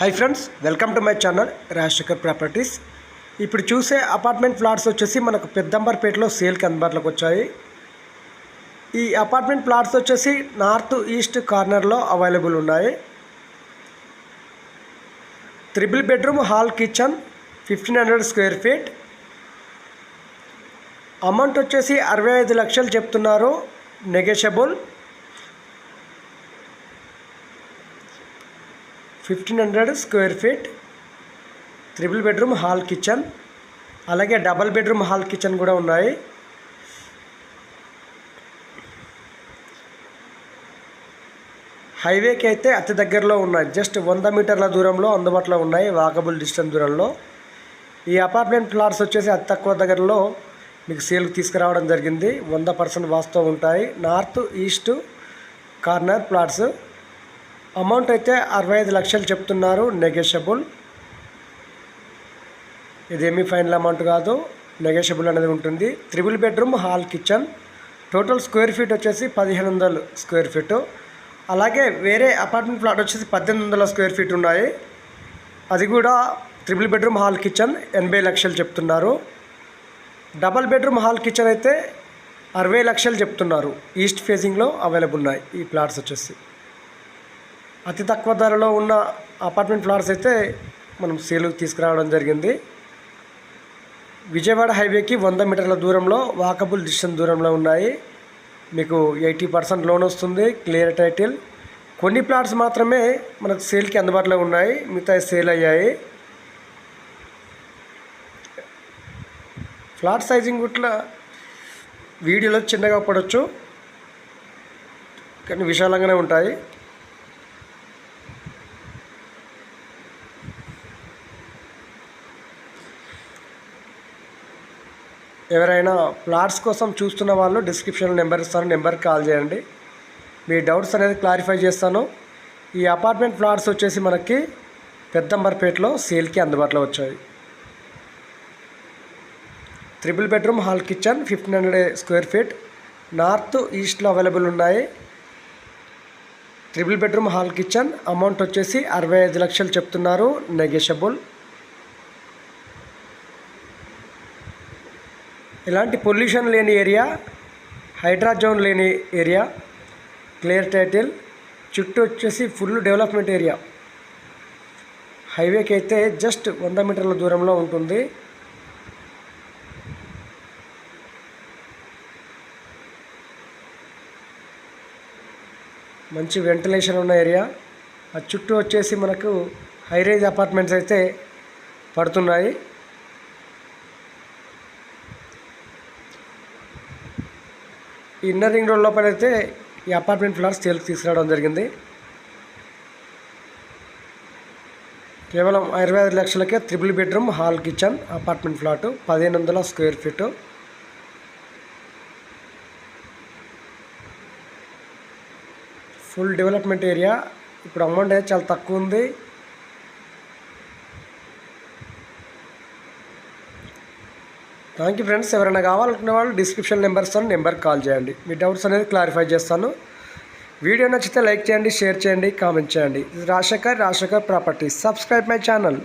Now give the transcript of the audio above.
Hi friends welcome to my channel Rajasekhar properties ఇప్పుడు చూసే apartment flats వచ్చేసి మనకు పెద్దంబర్పేటలో సేల్కి అందుబాటులోకి వచ్చాయి. ఈ అపార్ట్మెంట్ ప్లాట్స్ వచ్చేసి నార్త్ ఈస్ట్ కార్నర్లో అవైలబుల్ ఉన్నాయి. Triple bedroom hall kitchen fifteen hundred square feet amount వచ్చేసి అరవై ఐదు లక్షలు చెప్తున్నారు. Negotiable fifteen hundred square feet triple bedroom hall kitchen. అలాగే డబల్ బెడ్రూమ్ హాల్ కిచెన్ కూడా ఉన్నాయి. హైవేకి అయితే అతి దగ్గరలో ఉన్నాయి. జస్ట్ వంద మీటర్ల దూరంలో అందుబాటులో ఉన్నాయి వాకబుల్ డిస్టెన్స్ దూరంలో. ఈ అపార్ట్మెంట్ ప్లాట్స్ వచ్చేసి అతి తక్కువ దగ్గరలో మీకు సేల్కి తీసుకురావడం జరిగింది. వంద పర్సెంట్ వాస్తవం ఉంటాయి. North east corner plots amount అయితే అరవై ఐదు లక్షలు చెప్తున్నారు నెగెషబుల్ ఇదేమీ ఫైనల్ అమౌంట్ కాదు నెగెషబుల్ అనేది ఉంటుంది. Triple bedroom hall kitchen total square feet వచ్చేసి పదిహేను వందలు స్క్వేర్ ఫీటు అలాగే వేరే అపార్ట్మెంట్ ప్లాట్ వచ్చేసి పద్దెనిమిది వందల స్క్వేర్ ఫీట్ ఉన్నాయి. అది కూడా త్రిబుల్ బెడ్రూమ్ హాల్ కిచెన్ ఎనభై లక్షలు చెప్తున్నారు. డబల్ బెడ్రూమ్ హాల్ కిచెన్ అయితే అరవై లక్షలు చెప్తున్నారు. ఈస్ట్ ఫేజింగ్లో అవైలబుల్ ఉన్నాయి ఈ ప్లాట్స్ వచ్చేసి. అతి తక్కువ ధరలో ఉన్న అపార్ట్మెంట్ ఫ్లాట్స్ అయితే మనం సేలుకు తీసుకురావడం జరిగింది. విజయవాడ హైవేకి వంద మీటర్ల దూరంలో వాకబుల్ డిస్టెన్స్ దూరంలో ఉన్నాయి. మీకు ఎయిటీ పర్సెంట్ లోన్ వస్తుంది క్లియర్ టైటిల్. కొన్ని ప్లాట్స్ మాత్రమే మనకు సేల్కి అందుబాటులో ఉన్నాయి మిగతా సేల్ అయ్యాయి. ఫ్లాట్ సైజింగ్ ఇట్లా వీడియోలో చిన్నగా పడవచ్చు కానీ విశాలంగానే ఉంటాయి. ఎవరైనా ప్లాట్స్ కోసం చూస్తున్న వాళ్ళు డిస్క్రిప్షన్లో నెంబర్ ఇస్తాను నెంబర్కి కాల్ చేయండి. మీ డౌట్స్ అనేది క్లారిఫై చేస్తాను. ఈ అపార్ట్మెంట్ ప్లాట్స్ వచ్చేసి మనకి పెద్దంబర్పేటలో సేల్కి అందుబాటులో వచ్చాయి. Triple bedroom hall kitchen fifteen hundred square feet. North ఈస్ట్లో అవైలబుల్ ఉన్నాయి. Triple bedroom hall kitchen amount వచ్చేసి అరవై ఐదు లక్షలు చెప్తున్నారు. నెగెషబుల్ ఇలాంటి పొల్యూషన్ లేని ఏరియా హైడ్రాజోన్ లేని ఏరియా క్లియర్ టైటిల్ చుట్టూ వచ్చేసి ఫుల్ డెవలప్మెంట్ ఏరియా. హైవేకి అయితే జస్ట్ వంద మీటర్ల దూరంలో ఉంటుంది. మంచి వెంటిలేషన్ ఉన్న ఏరియా. ఆ చుట్టూ వచ్చేసి మనకు హైరేజ్ అపార్ట్మెంట్స్ అయితే పడుతున్నాయి. ఇన్నర్ రింగ్ రోడ్ లోపల అయితే ఈ అపార్ట్మెంట్ ఫ్లాట్స్ సేల్కి తీసుకురావడం జరిగింది. కేవలం ఇరవై ఐదు లక్షలకే triple bedroom hall kitchen apartment flat పదిహేను వందల square feet full development area ఇప్పుడు అమౌంట్ అయితే చాలా తక్కువ ఉంది. థ్యాంక్ యూ ఫ్రెండ్స్ ఎవరైనా కావాలనుకునే వాళ్ళు డిస్క్రిప్షన్ నెంబర్స్ అని నెంబర్ కాల్ చేయండి. మీ డౌట్స్ అనేది క్లారిఫై చేస్తాను. వీడియో నచ్చితే లైక్ చేయండి షేర్ చేయండి కామెంట్ చేయండి. Rajasekhar Rajasekhar properties subscribe my channel